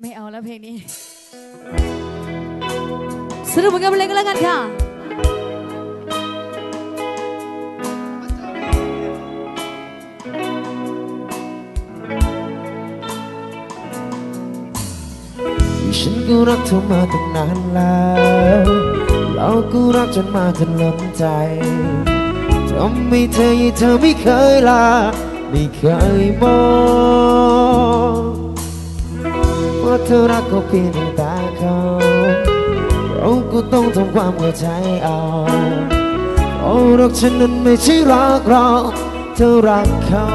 ไม่เอาแล้วเพลงนี้ สรุปผลงานเพลงกันแล้วกันค่ะฉันก็รักเธอมาตั้งนานแล้วเราก็รักจนมาจนล้นใจทำให้เธอยังเธอไม่เคยลา ไม่เคยมอง ว่าเธอรักก็เพียงต่ตาเขาเราก็ต้องทำความเข้าใจเอาเพราะรักฉันนั้นไม่ใช่รักเราเธอรักเขา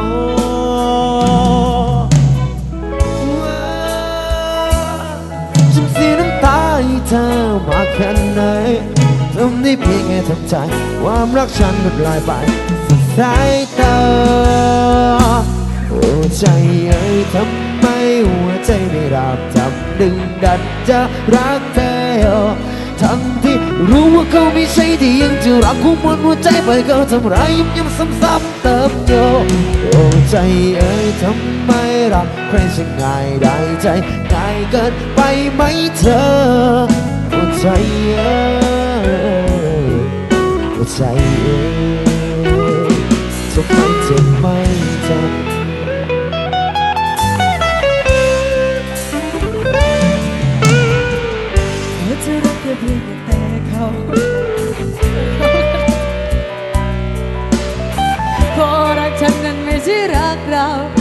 ฉันเสียน้ำตาให้เธอมากแค่ไหนทำได้เพียงแค่ทำใจ ความรักฉันมันลายไปสุดสายตาโอ้ใจเอ้ยทำ ไมหัวใจไม่รับจับดึงดันจะรักเธอทั้งที่รู้ว่าเขาไม่ใช่ที่ยังจะรักคู่มันหัวใจไปเขาทำร้ายย้ำย้ำซ้ำๆเติมโยโอ้ใจเอ้ยทำไมรักใครจะง่ายได้ใจง่ายเกินไปไหมเธอโอ้ใจเอ้ยโอ้ใจเอ้ย ใ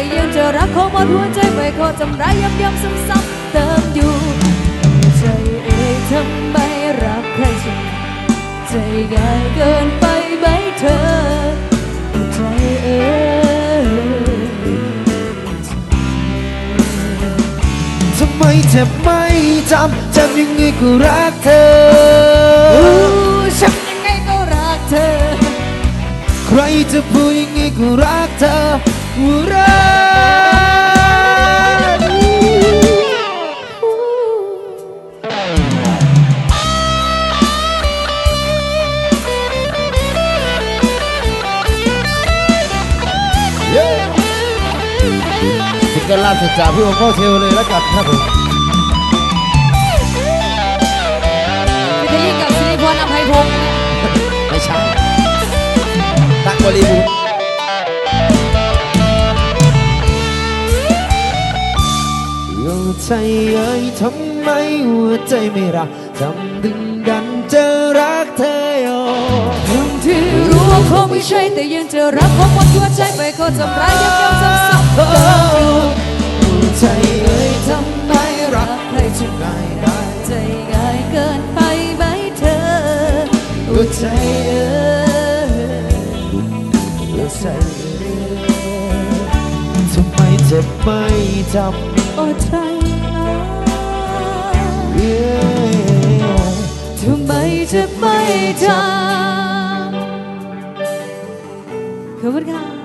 แต่ยังจะรักเขาหมดหัวใจไปขอทำร้ายย้ำย้ำซ้ำเติมอยู่ ใจเอ่ยทำไมรักใครฉันใจง่ายเกินไปไหมเธอ ใจเอ่ยทำไมเธอไม่จำจำยังไงก็รักเธอฉันยังไงก็รักเธอ ใครจะพูดยังไงก็รักเธอ รักสิงเกิลล่าสุดจากพี่โอโก้เทลเลยแล้วกันครับผมจะยิ่งกับสิริพรอภัยพงษ์เนี่ยไม่ใช่ตักบริบูรณ์ ใจเอ้ยทำไมหัวใจไม่รักทำดึงดันจะรักเธอโยทั้งที่รู้ว่าเขาไม่ใช่แต่ยังจะรักเขาหมดหัวใจไปเขาทำร้ายย้ำย้ำซ้ำๆโอ้เติมอยู่หัวใจเอ้ยทำไมรักใครจะง่ายได้ใจง่ายเกินไปไหมเธอหัวใจเอ้ยหัวใจเอ้ยทำไมเจ็บไม่จำ โอ้ใจนะ Yeah ทำไมจะไม่จำขอบคุณค่ะ